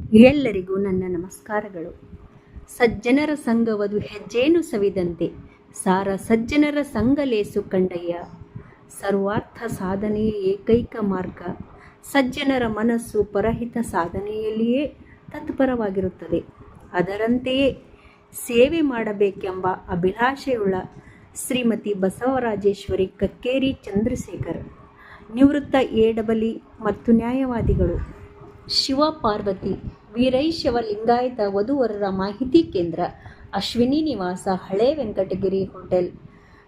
ಎಲ್ಲರಿಗೂ ನನ್ನ ನಮಸ್ಕಾರಗಳು. ಸಜ್ಜನರ ಸಂಘವದು ಹೆಜ್ಜೇನು ಸವಿದಂತೆ ಸಾರ ಸಜ್ಜನರ ಸಂಗಲೇಸು ಕಂಡಯ್ಯ. ಸರ್ವಾರ್ಥ ಸಾಧನೆಯೇ ಏಕೈಕ ಮಾರ್ಗ. ಸಜ್ಜನರ ಮನಸ್ಸು ಪರಹಿತ ಸಾಧನೆಯಲ್ಲಿಯೇ ತತ್ಪರವಾಗಿರುತ್ತದೆ. ಅದರಂತೆಯೇ ಸೇವೆ ಮಾಡಬೇಕೆಂಬ ಅಭಿಲಾಷೆಯುಳ್ಳ ಶ್ರೀಮತಿ ಬಸವರಾಜೇಶ್ವರಿ ಕಕ್ಕೇರಿ ಚಂದ್ರಶೇಖರ್ ನಿವೃತ್ತ ಎ ಮತ್ತು ನ್ಯಾಯವಾದಿಗಳು. ಶಿವ ಪಾರ್ವತಿ ವೀರೈಶವ ಲಿಂಗಾಯತ ವಧುವರರ ಮಾಹಿತಿ ಕೇಂದ್ರ, ಅಶ್ವಿನಿ ನಿವಾಸ, ಹಳೆ ವೆಂಕಟಗಿರಿ ಹೋಟೆಲ್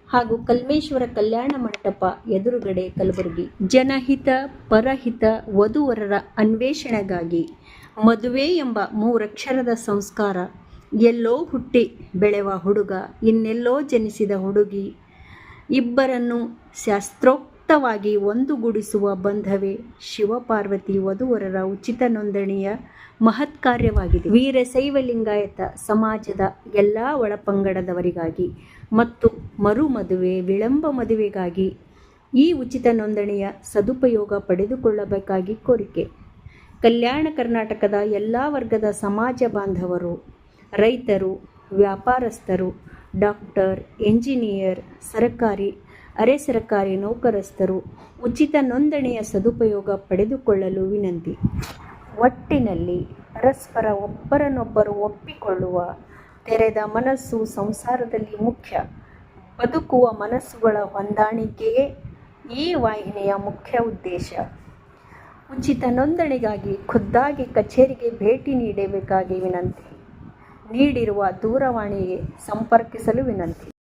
ಹಾಗೂ ಕಲ್ಮೇಶ್ವರ ಕಲ್ಯಾಣ ಮಂಟಪ ಎದುರುಗಡೆ ಕಲಬುರಗಿ. ಜನಹಿತ, ಪರಹಿತ ವಧುವರರ ಅನ್ವೇಷಣೆಗಾಗಿ ಮದುವೆ ಎಂಬ ಮೂರಕ್ಷರದ ಸಂಸ್ಕಾರ, ಎಲ್ಲೋ ಹುಟ್ಟಿ ಬೆಳೆವ ಹುಡುಗ, ಇನ್ನೆಲ್ಲೋ ಜನಿಸಿದ ಹುಡುಗಿ, ಇಬ್ಬರನ್ನು ಶಾಸ್ತ್ರೋಕ್ತವಾಗಿ ಒಂದುಗೂಡಿಸುವ ಬಂಧವೇ ಶಿವಪಾರ್ವತಿ ವಧುವರರ ಉಚಿತ ನೋಂದಣಿಯ ಮಹತ್ ಕಾರ್ಯವಾಗಿದೆ. ವೀರಶೈವ ಲಿಂಗಾಯತ ಸಮಾಜದ ಎಲ್ಲ ಒಳಪಂಗಡದವರಿಗಾಗಿ ಮತ್ತು ಮರು ಮದುವೆ ವಿಳಂಬ ಮದುವೆಗಾಗಿ ಈ ಉಚಿತ ನೋಂದಣಿಯ ಸದುಪಯೋಗ ಪಡೆದುಕೊಳ್ಳಬೇಕಾಗಿ ಕೋರಿಕೆ. ಕಲ್ಯಾಣ ಕರ್ನಾಟಕದ ಎಲ್ಲ ವರ್ಗದ ಸಮಾಜ ಬಾಂಧವರು, ರೈತರು, ವ್ಯಾಪಾರಸ್ಥರು, ಡಾಕ್ಟರ್, ಎಂಜಿನಿಯರ್, ಸರಕಾರಿ ಅರೆ ಸರ್ಕಾರಿ ನೌಕರಸ್ಥರು ಉಚಿತ ನೋಂದಣಿಯ ಸದುಪಯೋಗ ಪಡೆದುಕೊಳ್ಳಲು ವಿನಂತಿ. ಒಟ್ಟಿನಲ್ಲಿ ಪರಸ್ಪರ ಒಬ್ಬರನ್ನೊಬ್ಬರು ಒಪ್ಪಿಕೊಳ್ಳುವ ತೆರೆದ ಮನಸ್ಸು ಸಂಸಾರದಲ್ಲಿ ಮುಖ್ಯ. ಬದುಕುವ ಮನಸ್ಸುಗಳ ಹೊಂದಾಣಿಕೆಯೇ ಈ ವಾಹಿನಿಯ ಮುಖ್ಯ ಉದ್ದೇಶ. ಉಚಿತ ನೋಂದಣಿಗಾಗಿ ಖುದ್ದಾಗಿ ಕಚೇರಿಗೆ ಭೇಟಿ ನೀಡಬೇಕಾಗಿ ವಿನಂತಿ. ನೀಡಿರುವ ದೂರವಾಣಿಗೆ ಸಂಪರ್ಕಿಸಲು ವಿನಂತಿ.